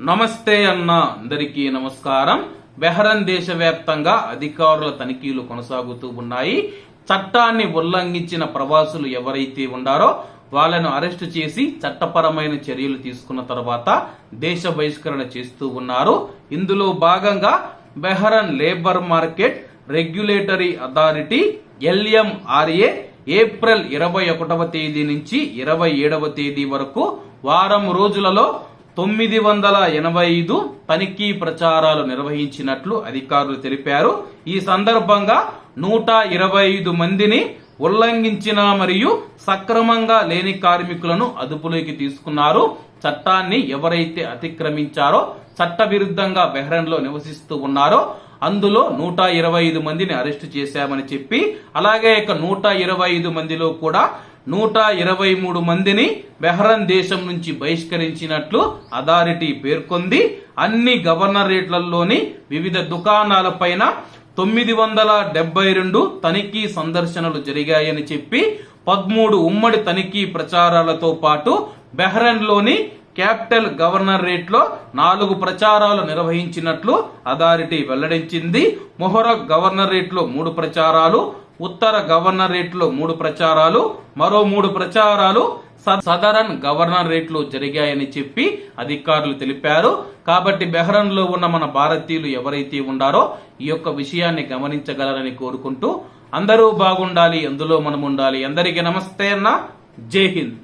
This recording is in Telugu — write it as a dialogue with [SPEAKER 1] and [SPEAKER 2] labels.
[SPEAKER 1] నమస్తే అన్న అందరికీ నమస్కారం. బెహరన్ దేశవ్యాప్తంగా అధికారుల తనిఖీలు కొనసాగుతూ ఉన్నాయి. చట్టాన్ని ఉల్లంఘించిన ప్రవాసులు ఎవరైతే ఉండారో వాళ్ళను అరెస్టు చేసి చట్టపరమైన చర్యలు తీసుకున్న తర్వాత దేశ బహిష్కరణ చేస్తూ ఉన్నారు. ఇందులో భాగంగా Bahrain labour market regulatory authority LMRA April ఇరవై ఒకటవ తేదీ నుంచి ఇరవై ఏడవ తేదీ వరకు వారం రోజులలో తొమ్మిది వందల ఎనభై ఐదు తనిఖీ ప్రచారాలు నిర్వహించినట్లు అధికారులు తెలిపారు. ఈ సందర్భంగా నూట ఇరవై ఐదు మందిని ఉల్లంఘించిన మరియు సక్రమంగా లేని కార్మికులను అదుపులోకి తీసుకున్నారు. చట్టాన్ని ఎవరైతే అతిక్రమించారో చట్ట విరుద్ధంగా నివసిస్తూ ఉన్నారో అందులో నూట ఇరవై ఐదు మందిని అరెస్టు చేశామని చెప్పి అలాగే ఇక నూట ఇరవై ఐదు మందిలో కూడా నూట ఇరవై మూడు మందిని బెహ్రన్ దేశం నుంచి బహిష్కరించినట్లు అథారిటీ పేర్కొంది. అన్ని గవర్నరేట్లలోని వివిధ దుకాణాలపైన తొమ్మిది వందల డెబ్బై రెండు తనిఖీ సందర్శనలు జరిగాయని చెప్పి పదమూడు ఉమ్మడి తనిఖీ ప్రచారాలతో పాటు బెహ్రన్లోని క్యాపిటల్ గవర్నరేట్లో నాలుగు ప్రచారాలు నిర్వహించినట్లు అథారిటీ వెల్లడించింది. మొహరక్ గవర్నరేట్లో మూడు ప్రచారాలు ఉత్తర గవర్నరేట్లో మూడు ప్రచారాలు మరో మూడు ప్రచారాలు స- సదరన్ గవర్నరేట్లో జరిగాయని చెప్పి అధికారులు తెలిపారు. కాబట్టి బెహ్రన్లో ఉన్న మన భారతీయులు ఎవరైతే ఉండారో ఈ యొక్క విషయాన్ని గమనించగలరని కోరుకుంటూ అందరూ బాగుండాలి అందులో మనం ఉండాలి అందరికీ నమస్తే అన్న. జై హింద్.